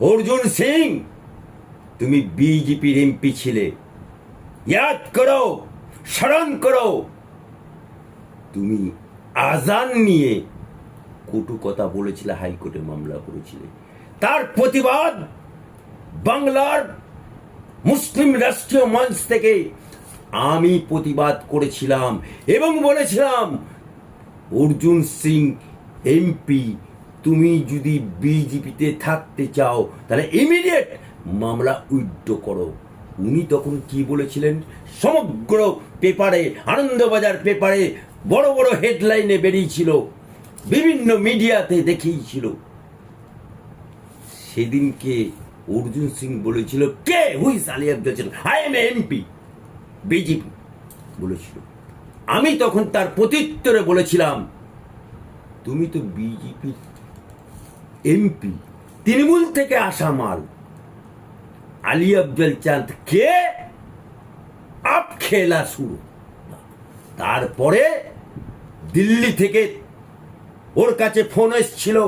অর্জুন সিং, তুমি বিজেপির এমপি ছিলে। ইয়াদ করো, স্মরণ করো। তুমি আজান নিয়ে কটু কথা বলেছিলে, হাইকোর্টে মামলা করেছিলে। তার প্রতিবাদ বাংলার মুসলিম রাষ্ট্রীয় মঞ্চ থেকে আমি প্রতিবাদ করেছিলাম এবং বলেছিলাম, অর্জুন সিং এমপি তুমি যদি বিজেপিতে থাকতে চাও, তাহলে ইমিডিয়েট মামলা উইথড্র করো। উনি তখন কি বলেছিলেন? সমগ্র পেপারে, আনন্দবাজার পেপারে বড় বড় হেডলাইনে বেরিয়েছিল, বিভিন্ন মিডিয়াতে দেখিয়েছিল। সেদিনকে অর্জুন সিং বলেছিল, কে? হুইস আলী আব্দুল আই এম এমপি বিজেপি বলেছিল। আমি তখন তার প্রত্যুত্তরে বলেছিলাম, তুমি তো বিজেপি এমপি, তৃণমূল থেকে আসা মাল। আলী আফজল চাঁদ কে? আপ খেলা শুরু। তারপরে দিল্লি থেকে ওর কাছে ফোন এসেছিল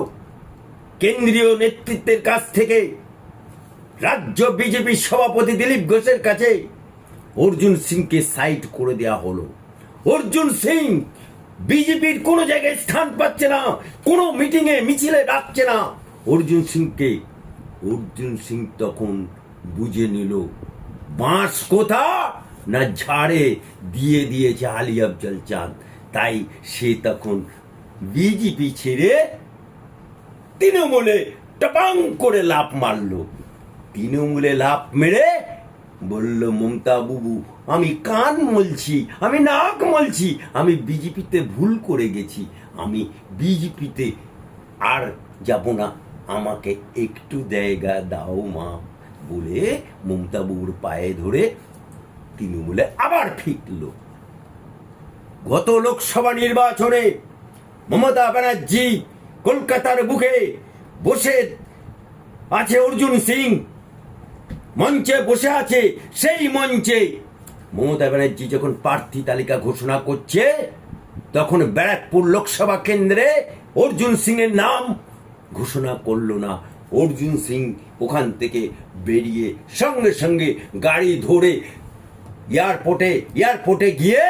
কেন্দ্রীয় নেতৃত্বের কাছ থেকে। রাজ্য বিজেপি সভাপতি দিলীপ ঘোষের কাছে অর্জুন সিংকে সাইড করে দেওয়া হলো। অর্জুন সিং বিজেপির কোনো জায়গায় স্থান পাচ্ছে না, কোনো মিটিংয়ে মিছিলে ডাকছে না। অর্জুন সিংকে, অর্জুন সিং তখন বুঝে নিল, বাঁশ কোথা? না ঝাড়ে দিয়ে দিয়েছে আলী আফজল চাঁদ। তাই সে তখন বিজেপি ছেড়ে তৃণমূলে টপাং করে লাফ মারলো। তৃণমূলে লাফ মেরে বলল, মমতা বুবু, আমি কান মলছি, আমি নাক মলছি, আমি বিজেপিতে ভুল করে গেছি, আমি বিজেপিতে আর যাব না, আমাকে একটু জায়গা দাও মা, বলে মমতা বুবুর পায়ে ধরে তৃণমূলে আবার ফিরল গত লোকসভা নির্বাচনে মমতা ব্যানার্জি কলকাতার বুকে বসে আছে অর্জুন সিং মঞ্চে বসে আছে, সেই মঞ্চে। মমতা ব্যানার্জি যখন প্রার্থী তালিকা ঘোষণা করছে, তখন ব্যারাকপুর লোকসভা কেন্দ্রে অর্জুন সিং এর নাম ঘোষণা করল না। অর্জুন সিং ওখান থেকে বেরিয়ে সঙ্গে সঙ্গে গাড়ি ধরে এয়ারপোর্টে এয়ারপোর্টে গিয়ে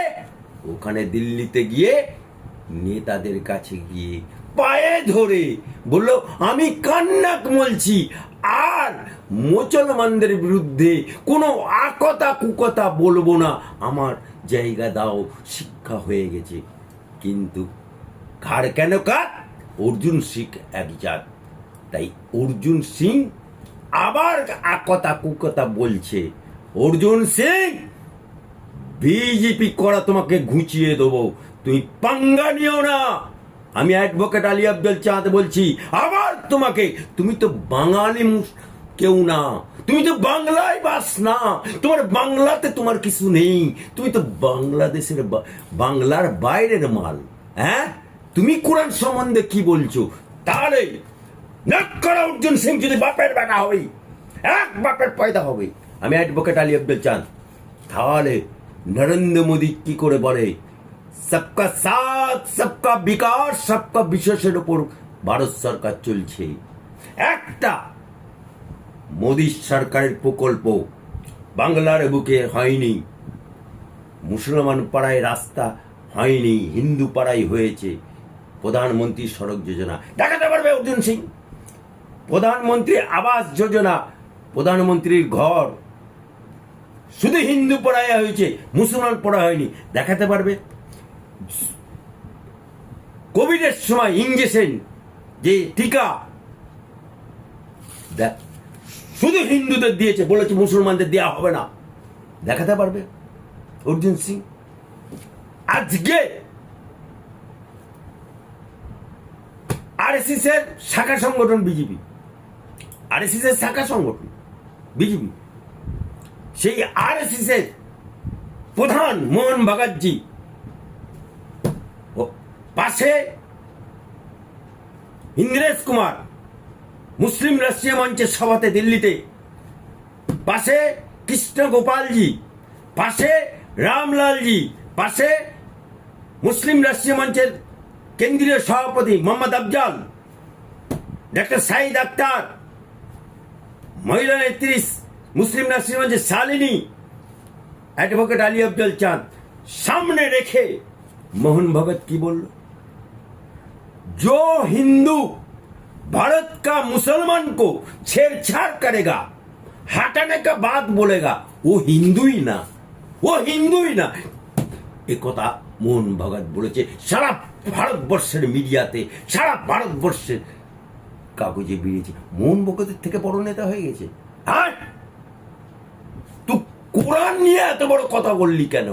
ওখানে দিল্লিতে গিয়ে নেতাদের কাছে গিয়ে পায়ে ধরে বলল, আমি কান্নাক বলছি আর মুসলমানদের বিরুদ্ধে কোনো আকতা কুকতা বলব না। আমার জায়গা দাও, শিক্ষা হয়ে গেছে। কিন্তু ঘাড় কেন কাট অর্জুন সিং এক জাত তাই অর্জুন সিং আবার আকতা কুকতা বলছে। অর্জুন সিং, বিজেপি করা তোমাকে ঘুচিয়ে দেবো। তুই পাঙ্গা নিও না। আমি অ্যাডভোকেট আলী আব্দুল চাঁদ বলছি, আবার তোমাকে, তুমি তো বাঙালি কেউ না। তুমি তো বাংলায় বাস না। তোমার বাংলাতে তোমার কিছু নেই। তুমি তো বাংলাদেশের বাংলার বাইরের মাল হ্যাঁ? তুমি কোরআন সম্বন্ধে কি বলছো? তাহলে নাক করা অর্জুন সিং যদি বাপের বেটা হবে, এক বাপের পয়দা হবে। আমি অ্যাডভোকেট আলী আব্দুল চাঁদ। তাহলে নরেন্দ্র মোদী কি করে বলে? সবকা সাথ সবকা বিকাশ, সবকা বিশেষের উপর ভারত সরকার চলছে। একটা মোদী সরকারের প্রকল্প বাংলার বুকে হয়নি, মুসলমান পাড়ায় রাস্তা হয়নি, হিন্দু পাড়ায় হয়েছে, প্রধানমন্ত্রী সড়ক যোজনা। দেখাতে পারবে অর্জুন সিং? প্রধানমন্ত্রী আবাস যোজনা, প্রধানমন্ত্রীর ঘর। শুধু হিন্দু পড়ায় হয়েছে, মুসলমান পড়া হয়নি। দেখাতে পারবে? কোভিডের সময় ইঞ্জেকশন, যে টিকা, দেখ, শুধু হিন্দুদের দিয়েছে, বলেছে মুসলমানদের দেওয়া হবে না। দেখাতে পারবে? অর্জুন সিং, আজকে আরএসএস এর শাখা সংগঠন বিজেপি আরএসএস এর শাখা সংগঠন বিজেপি, সেই আরএসএস এর প্রধান মোহন ও পাশে ইন্দ্রেশ কুমার, মুসলিম রাষ্ট্রীয় মঞ্চের সভাতে দিল্লিতে। পাশে কৃষ্ণ গোপালজি, পাশে রামলালজি, পাশে মুসলিম রাষ্ট্রীয় মঞ্চের কেন্দ্রীয় সভাপতি মোহাম্মদ আফজাল ডক্টর সাইদ আক্তার, মহিলা নেত্রী মুসলিম নাসিরগঞ্জের শালিনী, অ্যাডভোকেট আলী আফজল চাঁদ। সামনে রেখে মোহন ভগত কি বলল? जो हिंदू भारत का मुसलमान को छेड़छाड़ करेगा हटाने का बात बोलेगा वो हिंदू ही ना वो हिंदू ही না এ কথা মোহন ভগত বলেছে সারা ভারতবর্ষের মিডিয়াতে সারা ভারতবর্ষের কাগজে বেরিয়েছে মোহন ভগতের থেকে বড় নেতা হয়ে গেছে হ্যাঁ তুই কোরআন নিয়ে এত বড় কথা বললি কেন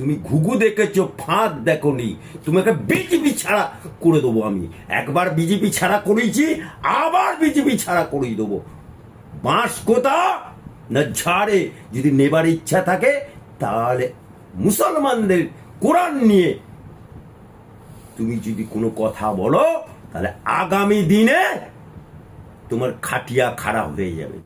তুমি ঘুঘু দেখেছ, ফাঁদ দেখোনি। তোমাকে বিজেপি ছাড়া করে দেবো আমি। একবার বিজেপি ছাড়া করেছি, আবার বিজেপি ছাড়া করেই দেবো। বাঁশ কোথা? না ঝাড়ে। যদি নেবার ইচ্ছা থাকে, তাহলে মুসলমানদের কোরআন নিয়ে তুমি যদি কোনো কথা বলো, তাহলে আগামী দিনে তোমার খাটিয়া খারাপ হয়ে যাবে।